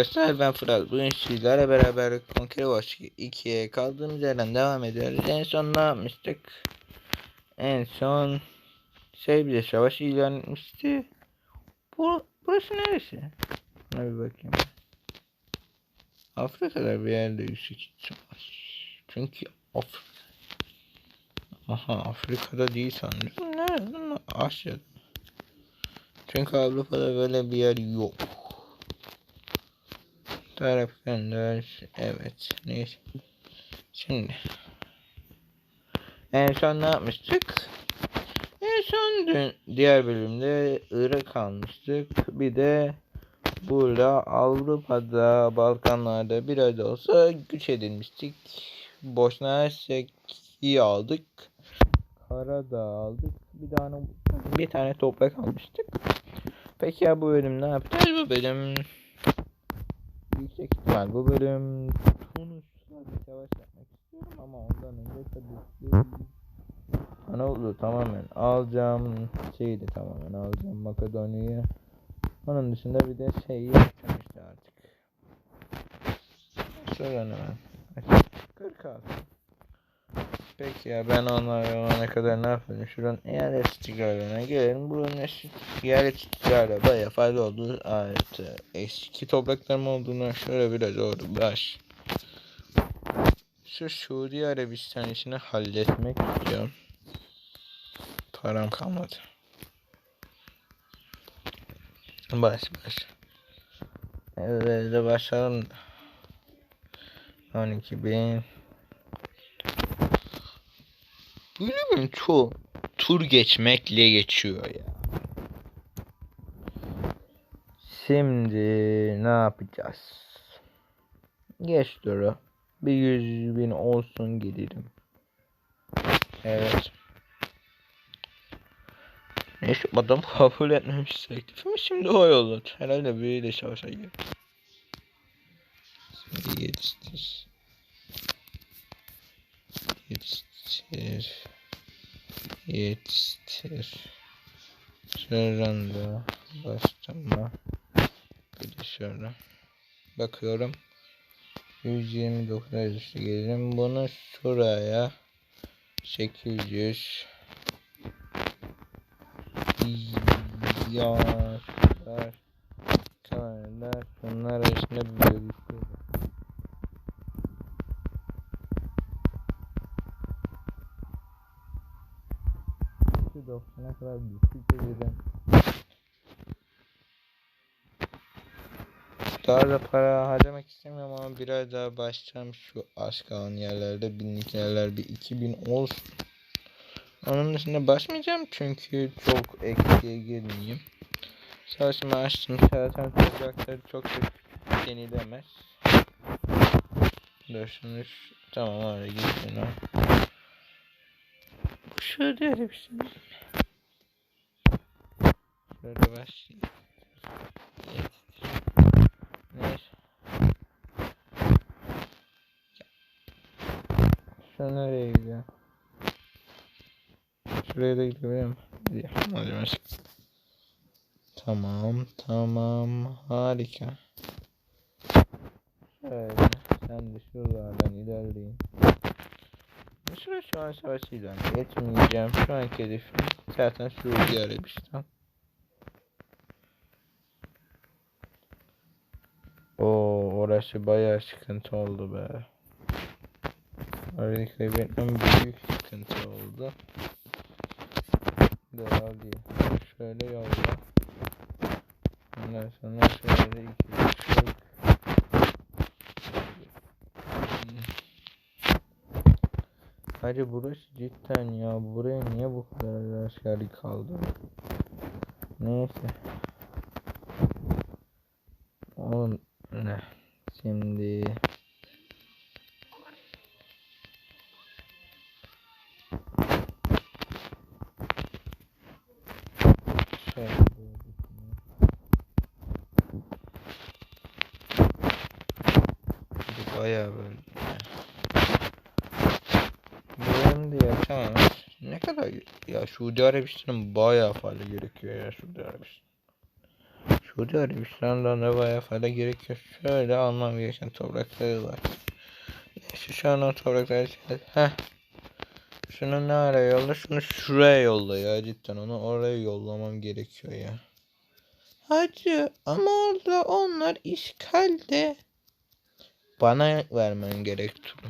Arkadaşlar ben Fırat. Bugün sizlerle beraber Conquer Watch 2'ye kaldığımız yerden devam ediyoruz. En son ne yapmıştık? En son şey savaş ilan etmişti. Bu, burası neresi? Buna bir bakayım. Afrika'da bir yerde yüksek savaş. Çünkü Afrika. Aha Afrika'da değil sanırım. Nerede? Asya'da. Çünkü Avrupa'da böyle bir yer yok. Taraf. Evet. Neyse. Şimdi. En son ne yapmıştık? En son dün, diğer bölümde Irak almıştık. Bir de burada Avrupa'da, Balkanlarda biraz da olsa güç edinmiştik. Bosna Hersek'i aldık. Karadağ aldık. Bir tane bir tane toprak almıştık. Peki ya bu bölüm ne yapacağız? Bu bölüm yüksek ihtimal bu bölüm. Tunus'la bir savaş yapmak istiyorum ama ondan önce tabii ki Anadolu tamamen alacağım. Şeyi de tamamen alacağım Makedonya'yı. Onun dışında bir de şeyi yapacağım işte artık. Sonra hemen. 46 Peki ya ben onlar olana kadar ne yapayım? Şuranın eyalet istikrarlarına gelelim. Buranın eyalet istikrarı baya fazla olduğu artı eski topraklarım olduğunu şöyle biraz doğru baş. Şu Suudi Arabistan işini halletmek istiyorum. Param kalmadı. Baş baş. Evet de başlayalım. 12 bin. Bölümün çoğu tur geçmekle geçiyor ya. Şimdi ne yapacağız? Geç duru. Bir yüz bin olsun gidelim. Evet. Neyse adam kabul etmemiş teklifimi şimdi o yolladı. Herhalde biriyle savaşa girdi. Yetiştir. Şuradan da başlama. Bir de. Bakıyorum. 129 üstü gelelim. Bunu şuraya 800 yaşlar kamerler bunlar arasında bir bölüşüyor. Şu 90'a kadar düşük dedim. Daha da para harcamak istemiyorum ama biraz daha başlayacağım şu aşk kalan yerlerde binlik yerler bir 2000 olsun. Onun dışında basmayacağım çünkü çok eksiye girmeyeyim. Savaşımı açtım. Zaten toprakları çok da denilemez. Dur şunu şu- tamam öyle gitsin şöyle öyle bir şey. Şöyle başlayayım. Neyse. Şu nereye gidiyor? Şuraya da gidebilir mi? Gidiyor. Hadi başla. Tamam, tamam. Harika. Şöyle. Sen de şuralardan ilerleyin. Şuraya şu an savaş ilan etmeyeceğim. Şu anki hedefim zaten Suudi Arabistan. Oo, orası bayağı sıkıntı oldu be. Orayı kaybetmem büyük sıkıntı oldu. Doğal değil. Şöyle yolla. Ondan sonra şöyle iki Hadi burası cidden ya. Buraya niye bu kadar askerlik kaldı? Neyse. Oğlum Suudi Arabistan'ın bayağı fazla gerekiyor ya Suudi Arabistan. Suudi Arabistan'dan da bayağı fayda gerekiyor. Şöyle almam gereken toprakları var. Neyse şu an o toprakları Heh. Şunu ne ara yolla? Şunu şuraya yolla ya cidden onu oraya yollamam gerekiyor ya. Hacı ama orada onlar işgalde. Bana vermen gerek turu.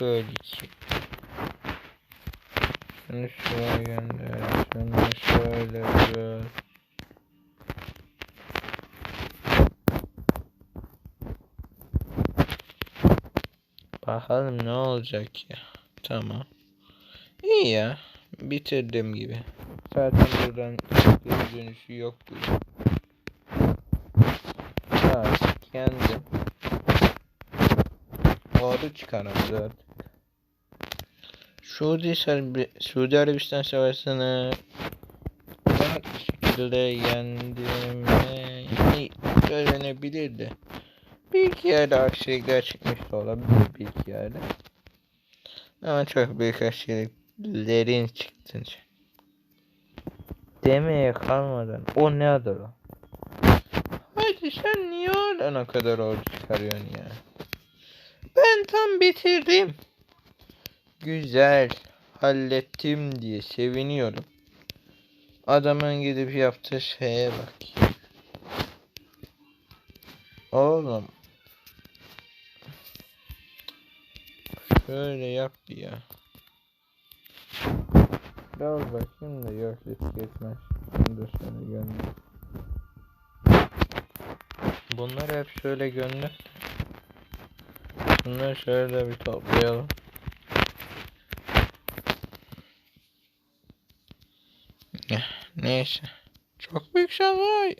Böyle ki. Şunu şuraya gönder. Şunu şöyle biraz. Bakalım ne olacak ya. Tamam. İyi ya. Bitirdim gibi. Zaten buradan geri dönüşü yok bu. Artık kendim. Çıkaramadı artık. Suudi, Serbi, Suudi Arabistan Savaşı'nı rahat bir şekilde yendim söylenebilirdi. Bir iki yerde aksilikler çıkmış da olabilir bir iki yerde. Ama çok büyük aksiliklerin çıktığını demeye kalmadan o ne adır o? Hadi sen niye oradan o kadar ordu çıkarıyorsun ya? Ben tam bitirdim. Güzel hallettim diye seviniyorum. Adamın gidip yaptığı şeye bak. Oğlum. Şöyle yap ya. Biraz bakayım da yok risk. Bunu da şöyle gönder. Bunları hep şöyle gönder. Bunları şöyle bir toplayalım. Neyse. Çok büyük şans var.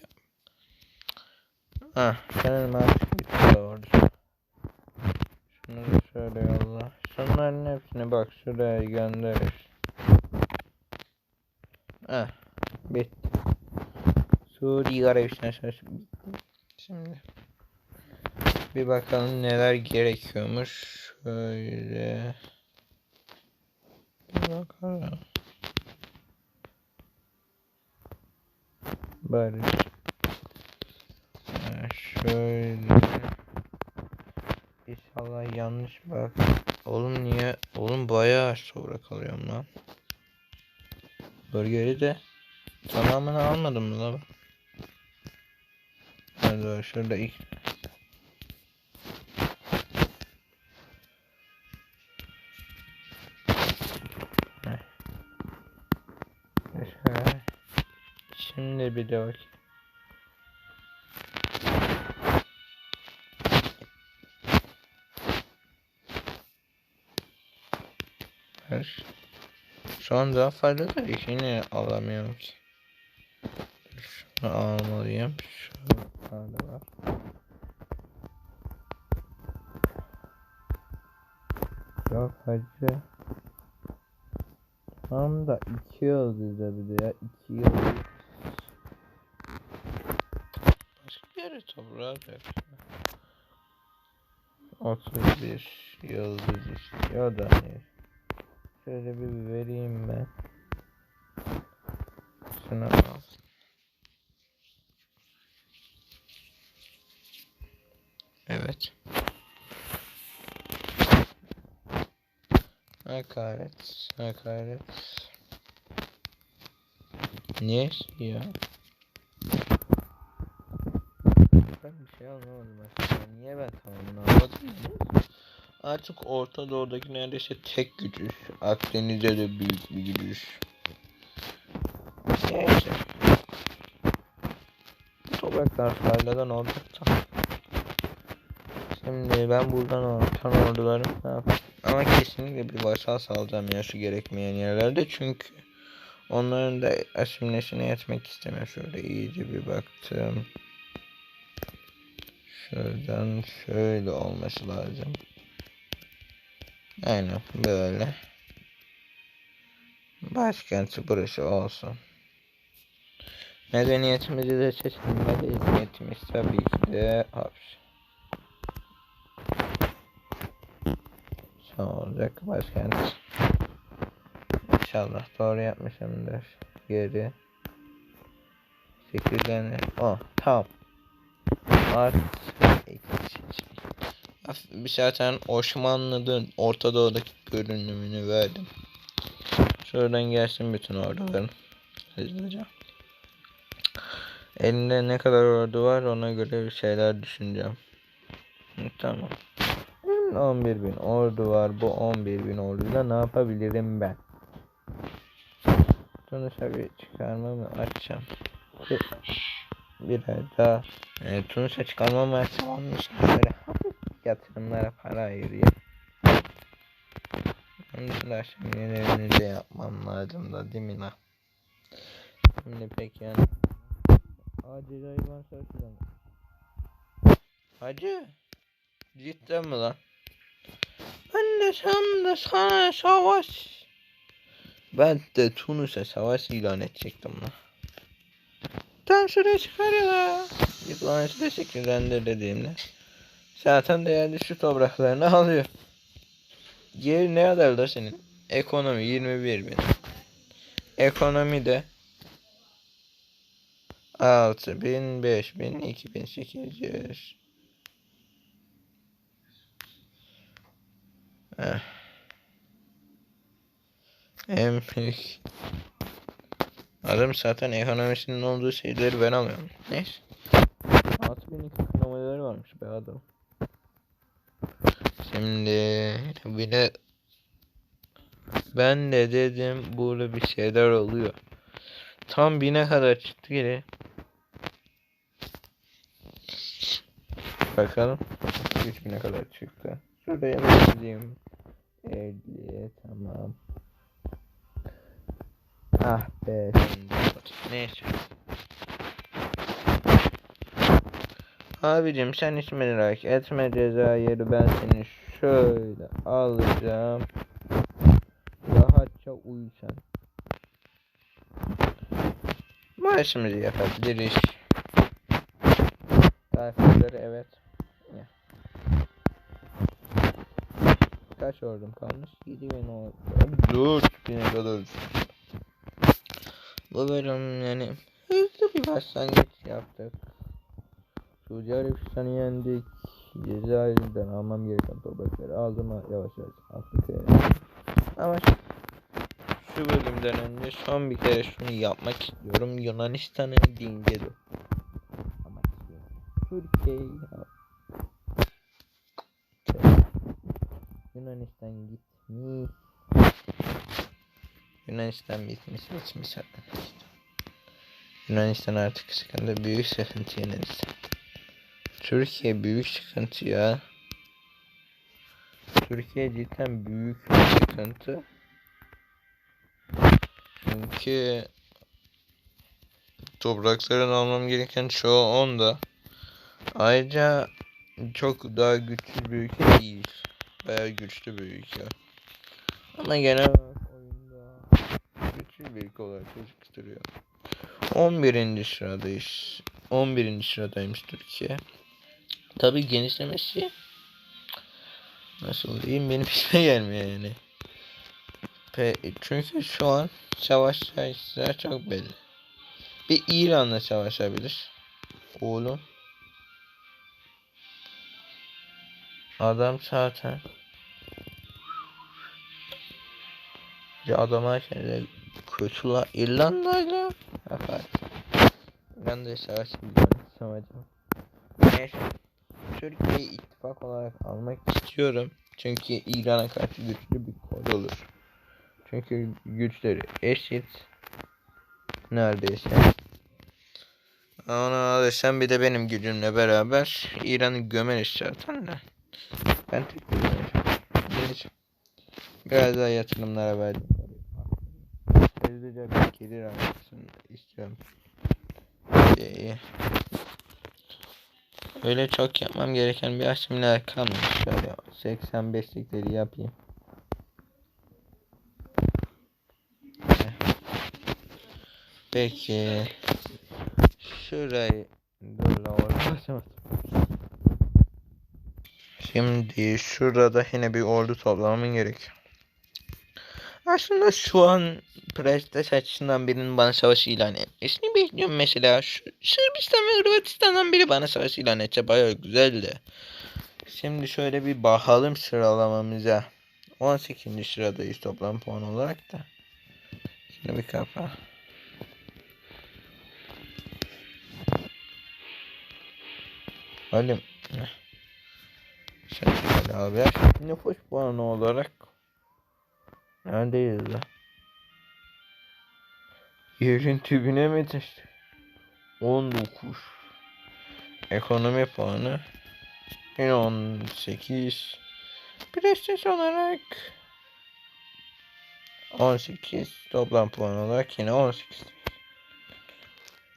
Ah, senin artık bitti orada. Şunları şöyle yolla. Şunların hepsini bak şuraya gönder. Ah, bitti. Suudi Arabistan savaşı bitti. Şimdi bir bakalım neler gerekiyormuş. Şöyle bir bakalım. Barış. Ha, şöyle. İnşallah yanlış bak. Oğlum niye? Oğlum bayağı sonra kalıyorum lan. Bölgeyi de tamamını almadım mı la bak. Hadi şurada ilk De bak. Her. Şu an daha fazla da yine alamıyorum ki. Şunu almalıyım. Şurada var. Yok hacı. Tam da iki yıldızda bir de ya. iki yıldız. Toprağa ver. 31 yıldız istiyor da ne? Şöyle bir vereyim ben. Şunu al. Evet. Hakaret. Hakaret. Niye ya? Ben bir şey anlamadım aslında. Niye ben tamamını anladım ya? Artık Orta Doğu'daki neredeyse tek gücüz. Akdeniz'de de büyük bir gücüz. Neyse. Topraklar faydadan olacak. Şimdi ben buradan ortan ordularım ne yapayım? Ama kesinlikle bir vasal salacağım yaşı gerekmeyen yerlerde çünkü onların da asimilesine yetmek istemiyor. Şöyle iyice bir baktım. Şuradan şöyle olması lazım. Aynen böyle. Başkenti burası olsun. Medeniyetimizi de seçelim. Medeniyetimiz tabii ki de hapis. Moskova olacak başkent. İnşallah doğru yapmışımdır. Geri. Sekizlenir. Oh tamam. Artı bir zaten Osmanlı'nın Orta Doğu'daki görünümünü verdim. Şuradan gelsin bütün orduların. Hızlıca. Elinde ne kadar ordu var ona göre bir şeyler düşüneceğim. Tamam. Benim de 11 bin ordu var. Bu 11 bin orduyla ne yapabilirim ben? Tunus'a bir çıkarma mı açacağım? Bir, birer daha. E, Tunus'a çıkarma mı açacağım? Onun için yatırımlara para ayırayım. Onun dışında şimdilerini de yapmam lazım da değil mi lan? Şimdi peki yani. Acil hayvan sözüden. Hacı. Cidden mi lan? Ben de sen de sana savaş. Ben de Tunus'a savaş ilan edecektim lan. Tam şuraya çıkarıyorlar. Diploması da şekillendir dediğimde. Zaten değerli şu topraklarını alıyor. Geri ne kadar da senin? Ekonomi 21 bin. Ekonomi de 6 bin, 5 bin, 2800. Eh. En büyük. Adam zaten ekonomisinin olduğu şeyleri ben alıyorum. Neyse. 6000 kilometreleri varmış be adam. Şimdi bir de ben de dedim burada bir şeyler oluyor. Tam bine kadar çıktı geri. Bakalım. 3000'e kadar çıktı. Şuraya bakayım. 50 tamam. Ah be. şimdi. Neyse. Abicim sen hiç merak etme Cezayir'i ben seni şöyle alacağım. Rahatça uyu sen. Maaşımızı yapabiliriz. Tayfaları evet. Kaç ordum kalmış? 7 bin oldu. 4 bine kadar. Bu bölüm yani hızlı bir başlangıç yaptık. Suudi Arabistan'ı yendik. Cezayir'den almam gereken toprakları aldım yavaş yavaş Afrika'ya. Ama şu- şu bölümden önce son bir kere şunu yapmak istiyorum. Yunanistan'ı dinge dur. Ama Türkiye'yi al. Yunanistan gitmiş. Yunanistan bitmiş bitmiş arkadaşlar. Yunanistan artık sıkıntı büyük sıkıntı Yunanistan. Türkiye büyük sıkıntı ya. Türkiye cidden büyük sıkıntı. Çünkü toprakların almam gereken çoğu onda. Ayrıca çok daha güçlü bir ülke değil. Bayağı güçlü bir ülke. Ama genel oyunda güçlü bir ülke olarak gözüküyor. 11. sıradayız. 11. sıradaymış Türkiye. Tabi genişlemesi nasıl diyeyim benim işime gelmiyor yani. Pe çünkü şu an savaşlar çok belli. Bir İran'la savaşabilir. Oğlum. Adam zaten. Ya adama şeyler kötü la İrlanda'yla. Evet. İrlanda'ya savaş biliyorum. Neyse. Türkiye'yi ittifak olarak almak istiyorum. Çünkü İran'a karşı güçlü bir kol olur. Çünkü güçleri eşit. Neredeyse. Onu alırsan bir de benim gücümle beraber İran'ı gömeriz zaten de. Ben tek bir. Biraz daha yatırımlara verdim. Hızlıca bir gelir almasını istiyorum. Ee, Öyle çok yapmam gereken bir aşımlar kalmamış. Şöyle 85'likleri yapayım. Peki. Şurayı oraya basamadım. Şimdi şurada yine bir ordu toplamam gerek. Aslında şu an Prestes açısından birinin bana savaş ilan etmesini bekliyorum mesela. Şu Sırbistan ve Hırvatistan'dan biri bana savaş ilan etse bayağı güzeldi. Şimdi şöyle bir bakalım sıralamamıza. 18. sıradayız toplam puan olarak da. Şimdi bir kafa. Halim. Sen şöyle haber. Nüfus puanı olarak neredeyiz la? Yerin tübüne mi düştü? 19 Ekonomi puanı Yine 18 Prestes olarak 18 Toplam puan olarak yine 18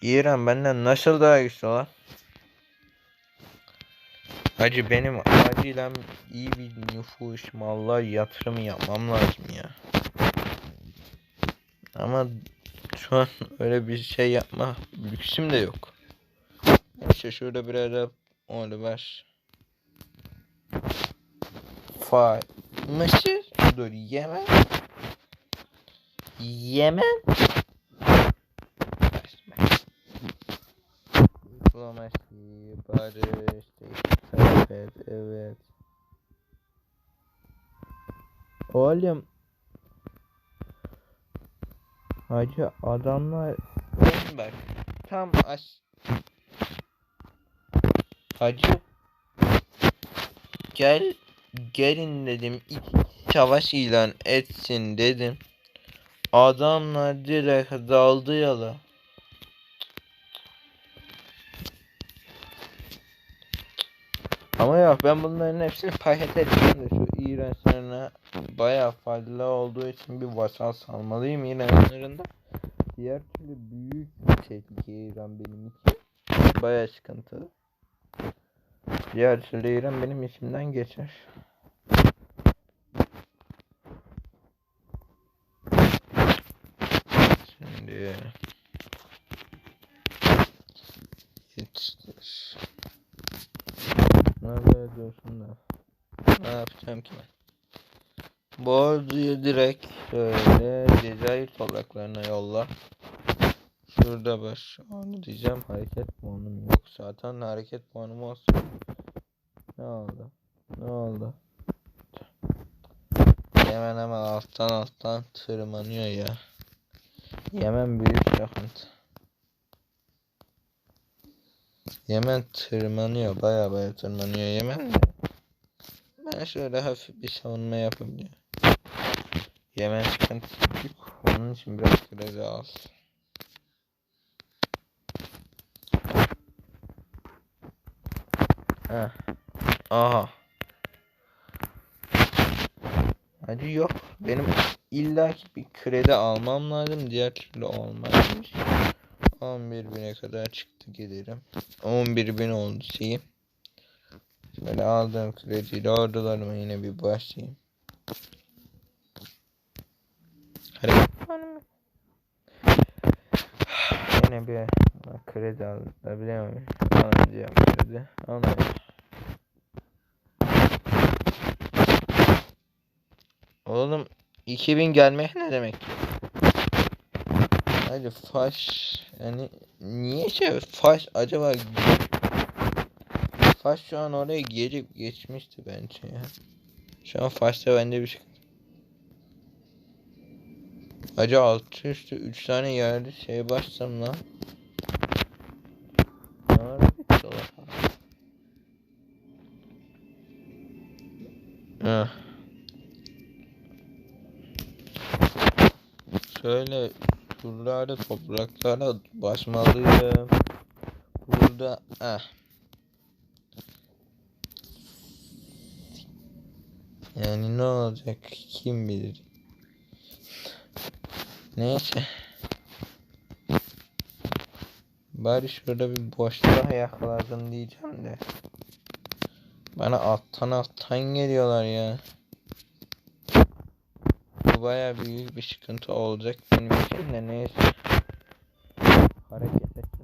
İran benden nasıl daha güçlü lan? Hacı benim acilen iyi bir nüfus mallar yatırımı yapmam lazım ya. Ama şu an öyle bir şey yapma lüksüm de yok. Neyse şurada biraz da onu ver. Fa Mısır dur Yemen Yemen Diplomasi, barış, evet, evet. Oğlum. Hacı adamlar bak tam aş Hacı gel gelin dedim iç savaş ilan etsin dedim. Adamlar direkt daldı yala. Yok ben bunların hepsini paket edeceğim de şu sınırına bayağı faydalı olduğu için bir vasal salmalıyım sınırında. Diğer türlü büyük bir tehlike İran benim için. Bayağı sıkıntılı. Diğer türlü İran benim içimden geçer. Şimdi yetiştir. Nerede dursun da. Yapacağım ki ben? Bu orduyu direkt şöyle Cezayir topraklarına yolla. Şurada baş onu diyeceğim hareket puanım yok zaten hareket puanım olsun. Ne oldu? Ne oldu? Yemen hemen alttan alttan tırmanıyor ya. Yemen büyük sıkıntı. Yemen tırmanıyor. Baya baya tırmanıyor Yemen de. Ben şöyle hafif bir savunma yapabiliyorum. Yemen sıkıntısı büyük. Onun için biraz kredi al. Heh. Aha. Hadi yok. Benim illaki bir kredi almam lazım. Diğer türlü olmazmış. 11 bine kadar çıktı gelirim. 11 bin oldu şeyim. Şöyle aldığım krediyle ordularıma yine bir başlayayım. Hadi. Yine bir kredi alabiliyor Alacağım kredi. Almayayım. Oğlum 2000 gelmek ne demek? Hadi faş yani niye şey faş acaba faş şu an oraya gelip geçmişti bence ya. Şu an faşta bende bir şey. Acaba altı üstü 3 tane yerde şey başlasam lan. Heh. Şöyle turlarda topraklara basmalıyım. Burada eh. Yani ne olacak kim bilir. Neyse. Bari şurada bir boşluğa yakaladın diyeceğim de. Bana alttan alttan geliyorlar ya. Bu baya büyük bir sıkıntı olacak benim için de neyse. Hareket ettik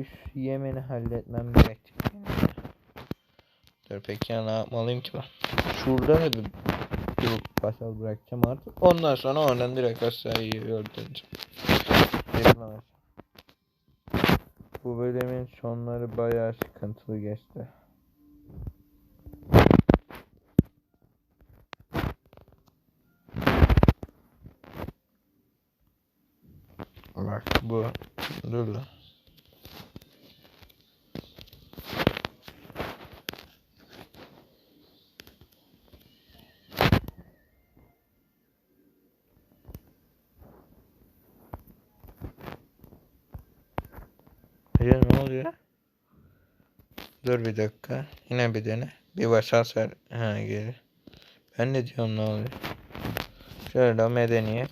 önce Yemen'i halletmem gerekecek. Dur peki ya ne yapmalıyım ki ben? Şurada da bir bir basal bırakacağım artık. Ondan sonra oradan direkt aşağıya yönleneceğim. Bu bölümün sonları bayağı sıkıntılı geçti. Bak bu dur lan. Ya ne oluyor? Dur bir dakika. Yine bir dene. Bir başa sar. Ha geri. Ben ne diyorum ne oluyor? Şöyle medeniyet.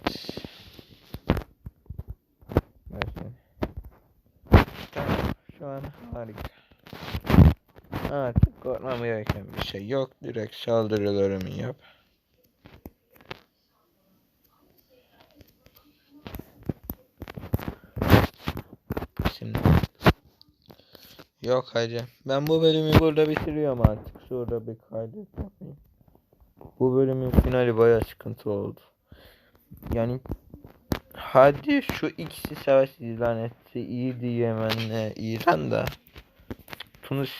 Tamam. Şu an harika. Artık korkmam gereken bir şey yok. Direkt saldırılarımı yap. Şimdi. Yok hacı. Ben bu bölümü burada bitiriyorum artık. Şurada bir kaydet yapayım. Bu bölümün finali bayağı sıkıntı oldu. Yani hadi şu ikisi savaş ilan etse iyi Yemen'le İran da Tunus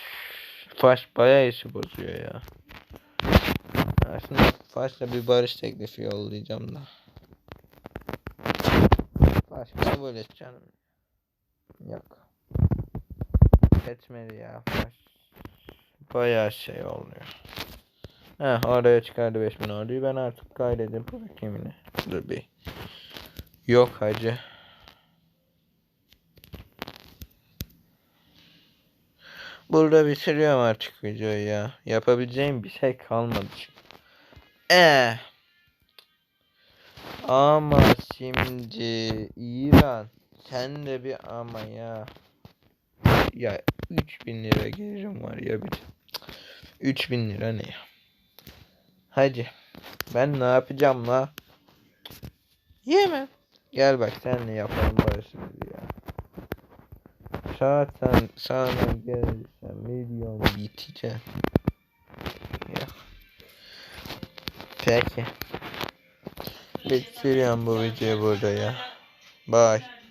Fas bayağı işi bozuyor ya. Aslında Fas'la bir barış teklifi yollayacağım da. Fas kabul et canım. Yok. Etmedi ya. Bayağı şey oluyor. Heh oraya çıkardı 5000 orduyu ben artık kaydedip bırakayım yine. Dur bir. Yok hacı. Burada bitiriyorum artık videoyu ya. Yapabileceğim bir şey kalmadı. Eee. Ama şimdi İran sen de bir ama ya. Ya 3000 lira gelirim var ya bir. 3000 lira ne ya? Hadi. Ben ne yapacağım la? Yeme. Gel bak senle yapalım barışımızı ya. Zaten sana gelirsen milyon biteceğim. Ya. Peki. Bitiriyorum bu videoyu burada ya. Bye.